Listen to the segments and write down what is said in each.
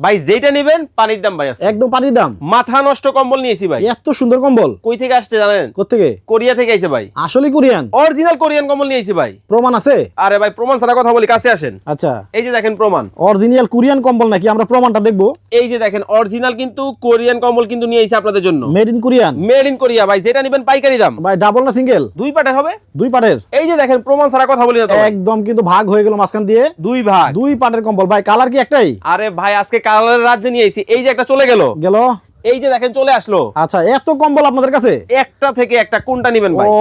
ভাই যেটা নেবেন পানির দাম ভাই একদম পানির দাম। মাথা নষ্ট কম্বল নিয়েছি ভাই। এত সুন্দর কম্বল। কই থেকে আসছে জানেন? কোথেকে কোরিয়া থেকে আইছে ভাই। আসলে কোরিয়ান। অরিজিনাল কোরিয়ান কম্বল নিয়েছি ভাই। প্রমাণ আছে? আরে ভাই প্রমাণ ছাড়া কথা বলি কাছে আসেন। আচ্ছা। এই যে দেখেন প্রমাণ। অরিজিনাল কোরিয়ান কম্বল নাকি? আমরা প্রমাণটা দেখব। এই যে দেখেন অরিজিনাল কিন্তু কোরিয়ান কম্বল কিন্তু নিয়ে এসেছি আপনাদের জন্য। Made in Korean made in Korea ভাই যেটা নেবেন পাইকারি দাম। ভাই ডাবল না সিঙ্গেল দুই পাটের হবে? দুই পাটের? এই যে দেখেন প্রমাণ ছাড়া কথা বলি না একদম কিন্তু ভাগ হয়ে গেল মাঝখান দিয়ে। দুই ভাগ। দুই পাটের কম্বল। ভাই কালার কি একটাই? আরে ভাই আজকে কালারের রাজ্য নিয়ে এসেছি এই যে একটা চলে গেল। গেল। এই যে দেখেন চলে আসলো। আচ্ছা এত কম্বল আপনাদের কাছে? একটা থেকে একটা কোনটা নেবেন ভাই? ও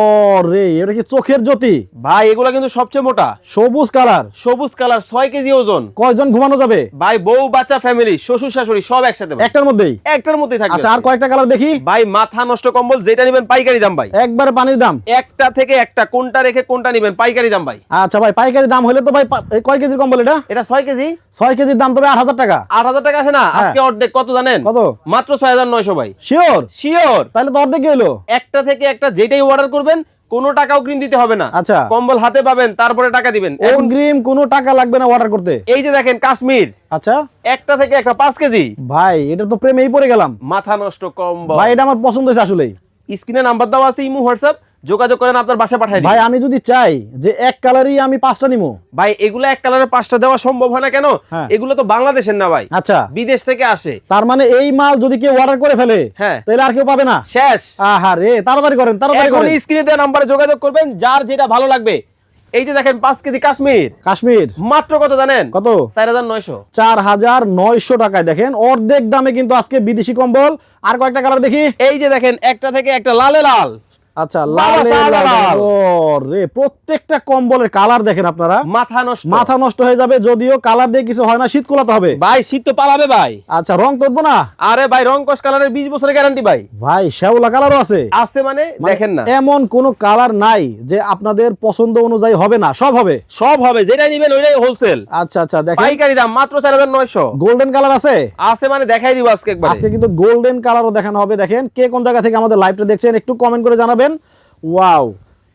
রে এটা কি চোখের জ্যোতি? ভাই এগুলা কিন্তু সবচেয়ে মোটা। সবুজ কালার। সবুজ কালার ছয় কেজি ওজন। কয়জন ঘুমানো যাবে? ভাই বউ বাচ্চা ফ্যামিলি শ্বশুর শাশুড়ি সব একসাথে একটার মধ্যেই? একটার মধ্যেই থাকবে। আচ্ছা আর কয়েকটা কালার দেখি। ভাই মাথা নষ্ট কম্বল যেটা নেবেন পাইকারি দাম ভাই। একবার পানির দাম। একটা থেকে একটা কোনটা রেখে কোনটা নেবেন পাইকারি দাম ভাই। আচ্ছা ভাই পাইকারি দাম হলে তো ভাই কয় কেজির কম্বল এটা? এটা ছয় কেজি? ছয় কেজির দাম তবে আট হাজার টাকা। আট হাজার টাকা আছে না? হ্যাঁ। আজকে অর্ধেক কত জানেন? কত? মাত্র ছয় হাজার নয়শো ভাই। শিওর শিওর তাহলে দর দেখে এলো একটা থেকে একটা যেটাই অর্ডার করবেন কোনো টাকাও অগ্রিম দিতে হবে না। আচ্ছা। কম্বল হাতে পাবেন তারপরে টাকা দিবেন। এখন অগ্রিম কোনো টাকা লাগবে না অর্ডার করতে। এই যে দেখেন কাশ্মীর। আচ্ছা। একটা থেকে একটা পাঁচ কেজি। ভাই এটা তো প্রেমেই পড়ে গেলাম। মাথা নষ্ট কম্বল। ভাই এটা আমার পছন্দ হয়েছে আসলেই। স্ক্রিনে নাম্বার দেওয়া আছে ইমো হোয়াটসঅ্যাপ। যোগাযোগ করেন আপনার বাসায় পাঠাই ভাই আমি যদি চাই যে এক কালারই আমি পাঁচটা নিবো ভাই এগুলো এক কালারের পাঁচটা দেওয়া সম্ভব হয় না কেন? হ্যাঁ। এগুলো তো বাংলাদেশের না ভাই। আচ্ছা। বিদেশ থেকে আসে। তার মানে এই মাল যদি কেউ অর্ডার করে ফেলে হ্যাঁ। তাহলে আর কেউ পাবে না? শেষ। আহা রে তাড়াতাড়ি করেন তাড়াতাড়ি করেন। স্ক্রিনে দেওয়া নাম্বারে যোগাযোগ করবেন যার যেটা ভালো লাগবে। এই যে দেখেন পাঁচ কেজি কাশ্মীর। কাশ্মীর। মাত্র কত জানেন? কত? চার হাজার নয়শো। চার হাজার নয়শো টাকায় দেখেন অর্ধেক দামে কিন্তু আজকে বিদেশি কম্বল। আর কয়েকটা কালার দেখি। এই যে দেখেন একটা থেকে একটা লালে লাল। আচ্ছা বাবা লাল শাহ লাল। রে প্রত্যেকটা কম্বলের কালার দেখেন আপনারা। মাথা নষ্ট। মাথা নষ্ট হয়ে যাবে যদিও কালার দিয়ে কিছু হয় না শীত কোলাতে হবে। ভাই শীত তো পালাবে ভাই। আচ্ছা রং তুলবো না? আরে ভাই রং কস কালারের বিশ বছরের গ্যারান্টি ভাই। ভাই শ্যাওলা কালারও আছে। আছে মানে মানে দেখেন না। এমন কোন কালার নাই যে আপনাদের পছন্দ অনুযায়ী হবে না। সব হবে। সব হবে যেটাই নিবেন ওইটাই হোলসেল আচ্ছা আচ্ছা দেখেন। পাইকারি দাম মাত্র চার হাজার নয়শো। গোল্ডেন কালার আছে? আছে মানে দেখাই দিব আজকে একবার। আজকে কিন্তু গোল্ডেন কালারও দেখানো হবে। দেখেন কে কোন জায়গা থেকে আমাদের লাইভটা দেখছেন একটু কমেন্ট করে জানাবেন। ওয়াও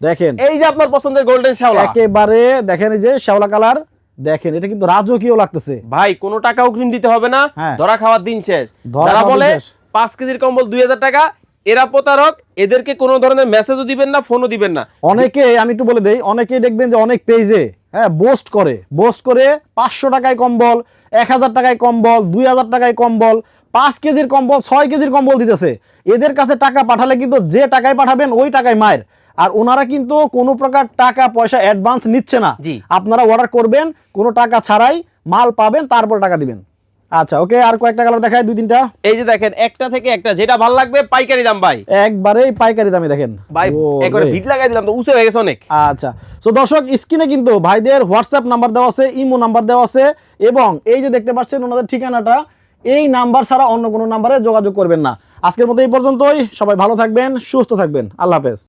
দেখেন। এই যে আপনার পছন্দের গোল্ডেন শাওলা একেবারে দেখেন এই যে শ্যাওলা কালার দেখেন এটা কিন্তু রাজকীয় লাগতেছে। ভাই কোন টাকাও অগ্রিম দিতে হবে না হ্যাঁ। ধরা খাওয়ার দিন শেষ। ধরা যারা বলে শেষ। পাঁচ কেজির কম্বল দুই হাজার টাকা এরা প্রতারক এদেরকে কোনো ধরনের মেসেজও দিবেন না ফোনও দিবেন না। অনেকে আমি একটু বলে দেই অনেকেই দেখবেন যে অনেক পেজে হ্যাঁ বোস্ট করে। বোস্ট করে পাঁচশো টাকায় কম্বল এক হাজার টাকায় কম্বল দুই হাজার টাকায় কম্বল পাঁচ কেজির কম্বল ছয় কেজির কম্বল দিতেছে। এদের কাছে টাকা পাঠালে কিন্তু যে টাকায় পাঠাবেন ওই টাকায় মায়ের। আর ওনারা কিন্তু কোনো প্রকার টাকা পয়সা অ্যাডভান্স নিচ্ছে না। জি। আপনারা অর্ডার করবেন কোনো টাকা ছাড়াই মাল পাবেন তারপর টাকা দিবেন। আচ্ছা ওকে আর কয়েকটা কালার দেখায় দুই তিনটা। এই যে দেখেন একটা থেকে একটা যেটা ভালো লাগবে পাইকারি দাম ভাই। একবারেই পাইকারি দামে দেখেন। ভাই একবারে। ভিট লাগাই দিলাম তো উঁচু হয়ে গেছে অনেক। আচ্ছা তো দর্শক স্ক্রিনে কিন্তু ভাইদের হোয়াটসঅ্যাপ নাম্বার দেওয়া আছে ইমো নাম্বার দেওয়া আছে এবং এই যে দেখতে পাচ্ছেন ওনাদের ঠিকানাটা এই নাম্বার ছাড়া অন্য কোনো নাম্বারে যোগাযোগ করবেন না। আজকের মতো এই পর্যন্তই সবাই ভালো থাকবেন সুস্থ থাকবেন আল্লাহ হাফেজ।